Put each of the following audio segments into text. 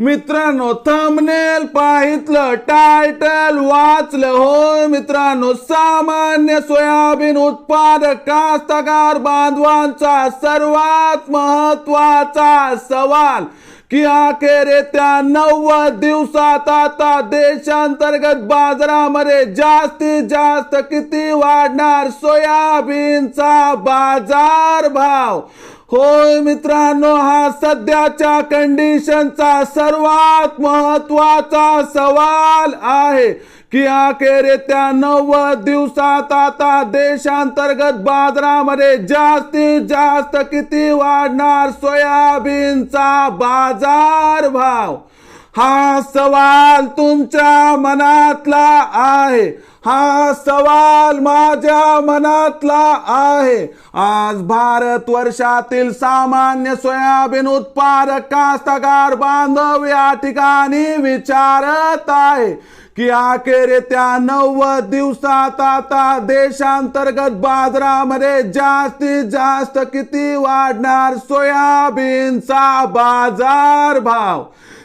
मित्रांनो thumbnail पाहितलं title वाचलं. होय मित्रांनो सामान्य सोयाबीन उत्पादक कास्तकार बांधवांचा सर्वात महत्त्वाचा सवाल की अखेर येत्या नव्वद दिवसात आता देशांतर्गत बाजारामध्ये जास्तीत जास्त किती वाढणार सोयाबीनचा बाजार भाव? होय मित्रांनो हा सध्याच्या कंडिशनचा सर्वात महत्त्वाचा सवाल आहे की अखेर येत्या नव्वद दिवसात आता देशांतर्गत बाजारामध्ये जास्तीत जास्त किती वाढणार सोयाबीनचा बाजार भाव हा सवाल तुमच्या मनातला आहे. हा सवाल माझ्या मनातला आहे. आज भारत वर्षातील सामान्य सोयाबीन उत्पादक कास्तकार बांधव या ठिकाणी विचारत आहे की अखेर त्या नव्वद दिवसात आता देशांतर्गत बाजारामध्ये जास्तीत जास्त किती वाढणार सोयाबीनचा बाजार भाव?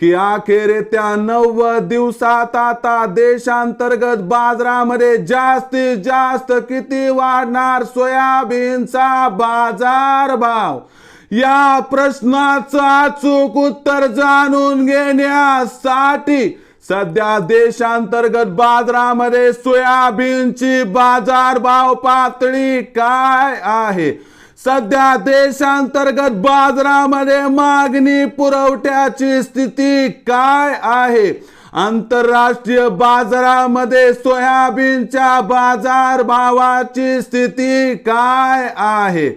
की अखेर त्या नव्वद दिवसात आता देशांतर्गत बाजारामध्ये जास्तीत जास्त किती वाढणार सोयाबीनचा बाजार भाव? या प्रश्नाचं अचूक उत्तर जाणून घेण्यासाठी सध्या देशांतर्गत बाजारामध्ये सोयाबीनची बाजारभाव पातळी काय आहे? सध्या देशांतर्गत बाजारामध्ये मागणी पुरवठ्याची स्थिती काय आहे? आंतरराष्ट्रीय बाजारामध्ये सोयाबीनच्या बाजार भावाची स्थिती काय आहे?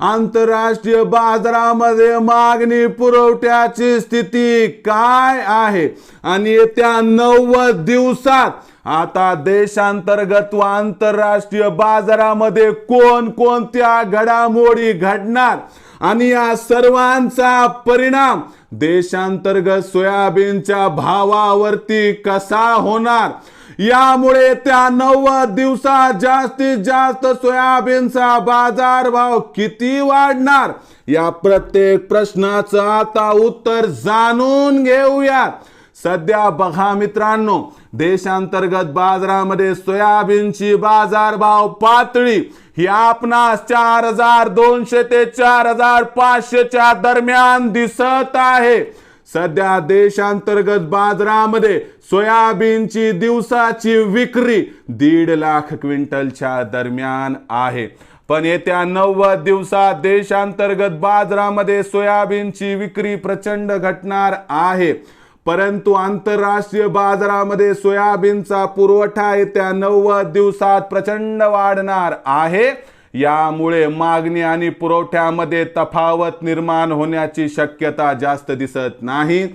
आंतरराष्ट्रीय बाजारामध्ये मागणी पुरवठ्याची स्थिती काय आहे? आणि येत्या नव्वद दिवसात आता देशांतर्गत व आंतरराष्ट्रीय बाजारामध्ये कोण कोणत्या घडामोडी घडणार? आणि या सर्वांचा परिणाम देशांतर्गत सोयाबीनच्या भावावरती कसा होणार? यामुळे त्या नव्वद दिवसात जास्तीत जास्त सोयाबीनचा बाजारभाव किती वाढणार? या प्रत्येक प्रश्नाचं आता उत्तर जाणून घेऊयात. सध्या बघा मित्रांनो देशांतर्गत बाजारामध्ये सोयाबीनची बाजारभाव पातळी ही आपणास चार हजार दोनशे ते चार हजार पाचशेच्या दरम्यान दिसत आहे. सध्या देशांतर्गत बाजारामध्ये सोयाबीनची दिवसाची विक्री दीड लाख क्विंटलच्या दरम्यान आहे. पण येत्या नव्वद दिवसात देशांतर्गत बाजारामध्ये सोयाबीनची विक्री प्रचंड घटणार आहे. परंतु आंतरराष्ट्रीय बाजारामध्ये सोयाबीनचा पुरवठा येत्या नव्वद दिवसात प्रचंड वाढणार आहे. यामुळे मागणी आणि पुरवठ्यामध्ये तफावत निर्माण होण्याची शक्यता जास्त दिसत नाही.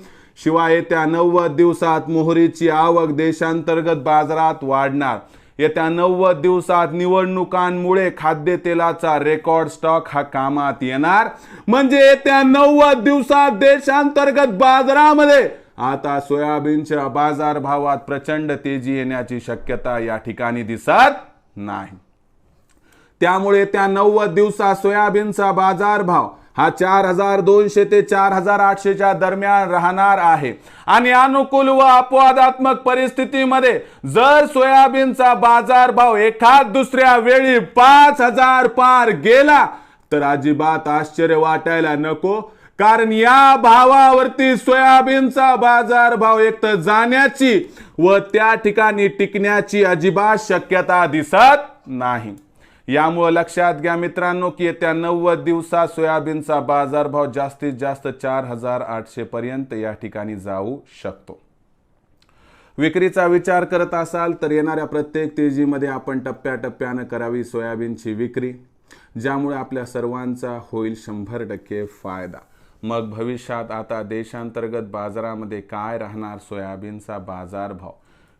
शिवाय येत्या नव्वद दिवसात मोहरीची आवक देशांतर्गत बाजारात वाढणार. येत्या नव्वद दिवसात निवडणुकांमुळे खाद्यतेलाचा रेकॉर्ड स्टॉक हा कामात येणार. म्हणजे येत्या नव्वद दिवसात देशांतर्गत बाजारामध्ये आता सोयाबीनच्या बाजारभावात प्रचंड तेजी येण्याची शक्यता या ठिकाणी दिसत नाही. त्यामुळे त्या नव्वद दिवसात सोयाबीनचा बाजारभाव हा चार हजार दोनशे ते चार हजार आठशेच्या दरम्यान राहणार आहे. आणि अनुकूल व अपवादात्मक परिस्थितीमध्ये जर सोयाबीनचा बाजारभाव एखाद दुसऱ्या वेळी पाच हजार पार गेला तर अजिबात आश्चर्य वाटायला नको कारण या भावावरती सोयाबीनचा बाजारभाव एकतर जाण्याची व त्या ठिकाणी टिकण्याची अजिबात शक्यता दिसत नाही. यामुळे लक्षात घ्या मित्रांनो की येत्या नव्वद दिवसात सोयाबीनचा बाजारभाव जास्तीत जास्त चार हजार आठशे पर्यंत या ठिकाणी जाऊ शकतो. विक्रीचा विचार करत असाल तर येणाऱ्या प्रत्येक तेजीमध्ये आपण टप्प्याटप्प्यानं करावी सोयाबीनची विक्री ज्यामुळे आपल्या सर्वांचा होईल शंभर टक्के फायदा. मग भविष्यात आता देशांतर्गत बाजारामध्ये काय राहणार सोयाबीनचा बाजारभाव?